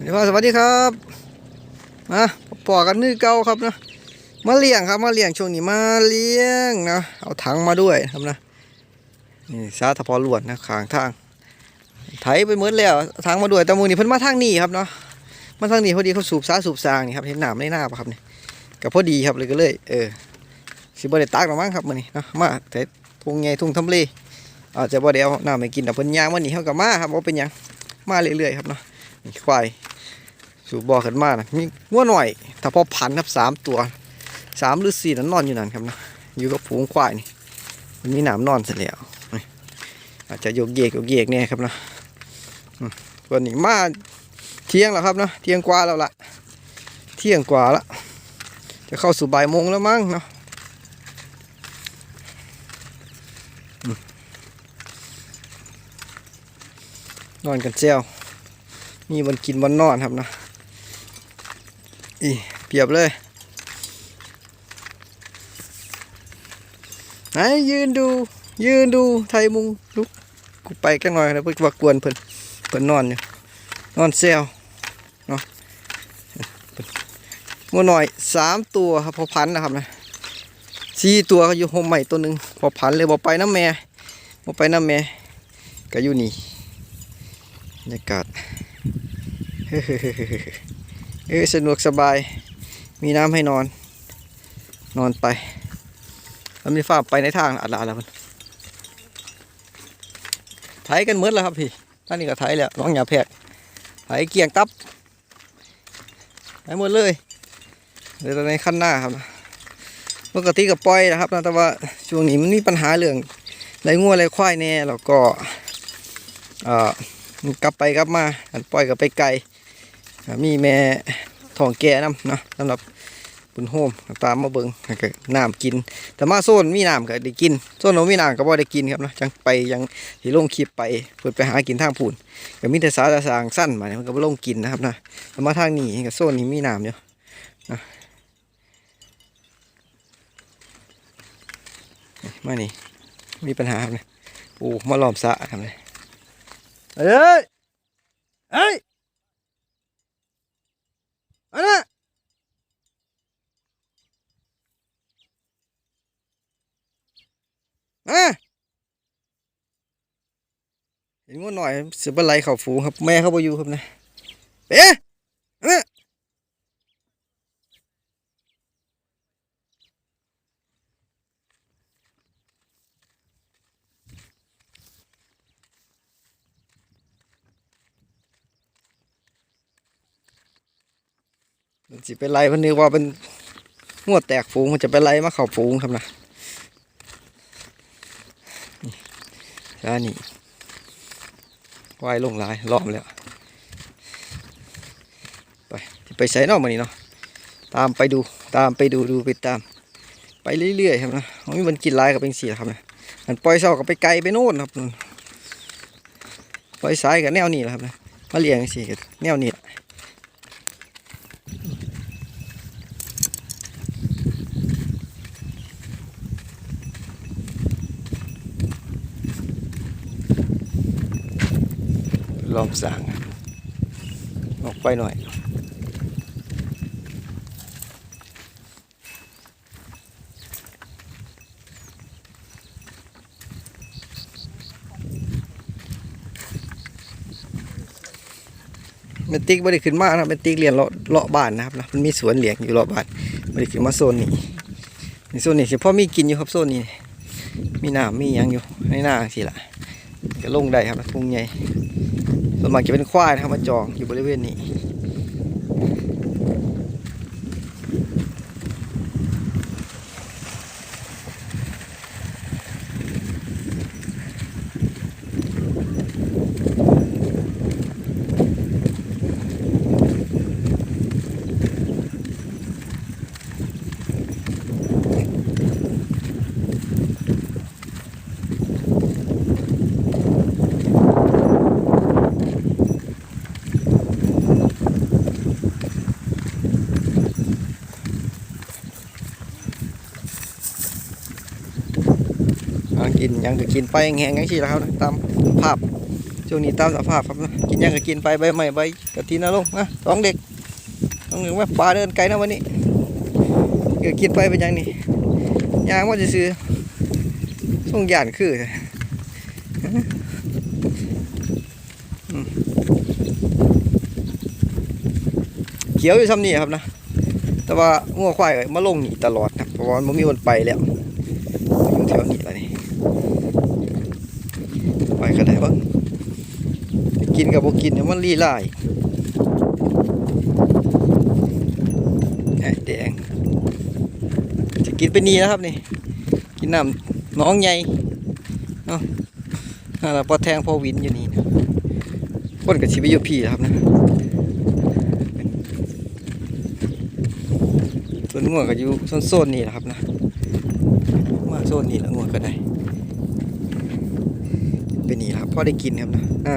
เดี๋ยวสวัสดีครับมาปอกันนี่เก่าครับนะมาเลี้ยงครับมาเลี้ยงช่วงนี้มาเลี้ยงนะเอาถังมาด้วยครับนะนี่ซาทพอลวดนะขางทางไถไปหมดแล้วเอาถังมาด้วยแต่มือนี่เพิ่นมาทางนี้ครับเนาะมาทางนี้พอดีเขาสูบซาสูบซางนี่ครับเห็นหนามในหน้าปะครับนี่ก็พอดีครับเลยก็เลย เออสิบ่ได้ตักหรอกมั้งครับมือนี้เนาะมาแต่ทุ่งใหญ่ทุ่งทำเลอาจจะบ่ได้เอาหน้ำให้กินแต่เพิ่นย่างมื้อนี้เฮาก็มาครับบ่เป็นยังมาเรื่อยๆครับเนาะ ควายสูบบ่อขึ้นมานะมีงัวหน่อยถ้าพอพันครับสามตัวสามหรือสี่นั้นนอนอยู่นั่นครับนะอยู่กับฝูงควายนี่มันมีหนามนอนเสร็จแล้วนี่อาจจะโยกเยกโยกเยกเนี่ยครับนะอืมวันนี้มาเที่ยงแล้วครับเนะเที่ยงกว่าแล้วล่ะเที่ยงกว่าละจะเข้าสู่บ่ายโมงแล้วมั้งเนาะนอนกันเจ้า มีวันกินวันนอนครับนะอีเปียบเลย ไหนยืนดู ยืนดูไทยมุงลุกกูไปกันหน่อยนะเพื่อว่ากวนเพิ่นเพิ่นนอนอยู่นอนเซลเนาะมัวหน่อยสามตัวครับพอพันนะครับนะสี่ตัวก็อยู่โฮมใหม่ตัวหนึ่งพอพันเลยบอกไปน้ำแม่บอกไปน้ำแม่ก็อยู่นี่บรรยากาศ เออสะดวกสบาย มีน้ำให้นอน นอนไปแล้วมีฟ้าไปในทางอัดลาแล้วมันไถกันหมืดแล้วครับพี่ท่านนี้ก็ไถแล้วน้องอย่าแพกไถเกี่ยงตับไถหมดเลยเดี๋ยวในขั้นหน้าครับปกติก็ปล่อยนะครับนะแต่ว่าช่วงนี้มันมีปัญหาเรื่องไรงัวไรควายแน่แล้วก็เอ่อ กลับไปกลับมาอันปล่อยกลับไปไกลอ่มีแม่ทองแก่น้ำเนาะสำหรับบุญโฮมตามมาเบิงแล้วก็น้ำกิน แต่มาโซนมีน้ำก็ได้กินโซนโนมีน้ำก็บ่ได้กินครับนะจังไปยังที่ลงคลิปไปเพื่อไปหากินทางพูนก็มีแต่สาสางสั้นมาเนี่ยมันก็บ่ลงกินนะครับนะแต่มาทางนี้ก็โซนนี้มีน้ำอยู่นะมานี่มีปัญหาครับเลยโอ้มาล้อมสะครับเลย เอ้ยเอ้ยอันน่ะอะเห็นงูหน่อยเสือบไหลเข่าฟูครับ แม่เขาไปอยู่ครับนะเอ๊ะ มันสิเป็นไรมันนึกว่าเป็นงวดแตกฝูงมันจะเป็นไรมาเข่าฝูงครับนะนี่แล้วนี่วายลงหลายล้อมแล้ว ไปไปใส่นอกมานี่เนาะตามไปดูตามไปดูดูไปตาม ไปเรื่อยๆครับนะมันมันกินลายกับเป็นสีครับนะมันปล่อยเศร้ากับไปไกลไปโน่นครับปล่อยสายกับแนวนี้แหละครับนะมาเลี้ยงสิกับแนวนี้ ลองสั่งออกไปหน่อยเมนติ๊กไม่ได้ขึ้นมากนะเมนติ๊กเรียนเลาะเลาะบ้านนะครับนะมันมีสวนเหลียงอยู่เลาะบ้านไม่ได้ขึ้นมาโซนนี้ในโซนนี้เฉพาะมีกินอยู่ครับโซนนี้ มีหน้ำมียังอยู่ในหน้าสิละก็ลงได้ครับทุ่งใหญ่ ส่วนมากจะเป็นควายนะครับมาจองอยู่บริเวณนี้ ยังก็กินไปแห้งย่างที่แล้วครับตามภาพช่วงนี้ตามสภาพครับกินยังก็กินไปใบใหม่ใบกะทินะลงนะสองเด็กสองเด็กว่าปลาเดินไกลนะวันนี้เกิดกินไปเป็นยังนี่ยางว่าจะซื้อส่งยานคือเขียวอยู่ซ้ำนี่ครับนะแต่ว่างัวควายมาลงนี่ตลอดนะเพราะว่ามันมีวันไปแล้วอยู่แถวนี้แล้วนี่ไปก็ได้บ้าง กินกับบ่กินเนี่ยมันลีไอ้แดงจะกินไปนี่นะครับนี่ กินน้ำน้องใหญ่เนาะนั่นล่ะพอแทงพอวินอยู่นี่นะคนกับชีวิตอยู่พี่นะครับนะส่วนงัวก็อยู่โซนนี่แหละครับนะมาโซนนี้แล้วงัวก็ได้เป็นนี่และครับพอได้กินครับนะอ่า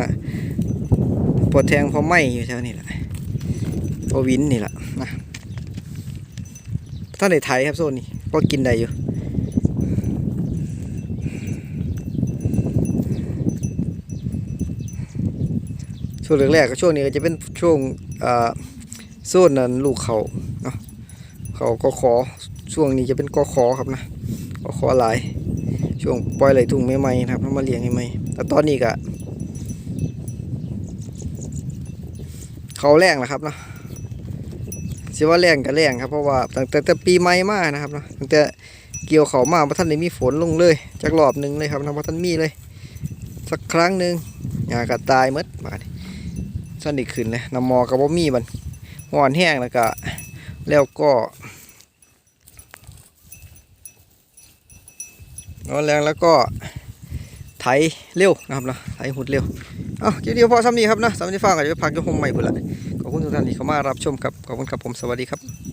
พอแทงพอไหมอยู่แถวนี้แหละพอวินนี่แหละนะท่านในไทยครับโซนนี้ก็กินได้อยู่ช่วงแรกๆก็ช่วงนี้ก็จะเป็นช่วงโซนนั้นลูกเขาเนาะเขาก็ขอช่วงนี้จะเป็นกอขอครับนะกอขอหลายช่วงปล่อยไหลทุ่งใหม่ๆนะครับแล้วมาเลี้ยงให้ใหมแต่ตอนนี้ก็ เขาแรงแล้วครับเนาะสิว่าแรงก็แรงครับเพราะว่าตั้งแต่แต่ปีใหม่มานะครับเนาะตั้งแต่เกี่ยวเขามาพระท่านได้มีฝนลงเลยจากรอบหนึ่งเลยครับนะพระท่านมีเลย สักครั้งหนึ่งหญ้าก็ตายมดบาดิสันนิขึ้นเลยน้ำหมอกับบ่มีบันหอนแห้งแล้วก็แล้วก็ร้อนแรงแล้วก็ ไถเร็วนะครับนะไถหุดเร็วอ้าคลิปเดียวพอซ้ำนี้ครับนะสำหรับที่ฟังอาจจะไปพักอยกโฮมใหม่พุ่นละขอบคุณทุกท่านที่เข้ามารับชมครับขอบคุณครับผมสวัสดีครับ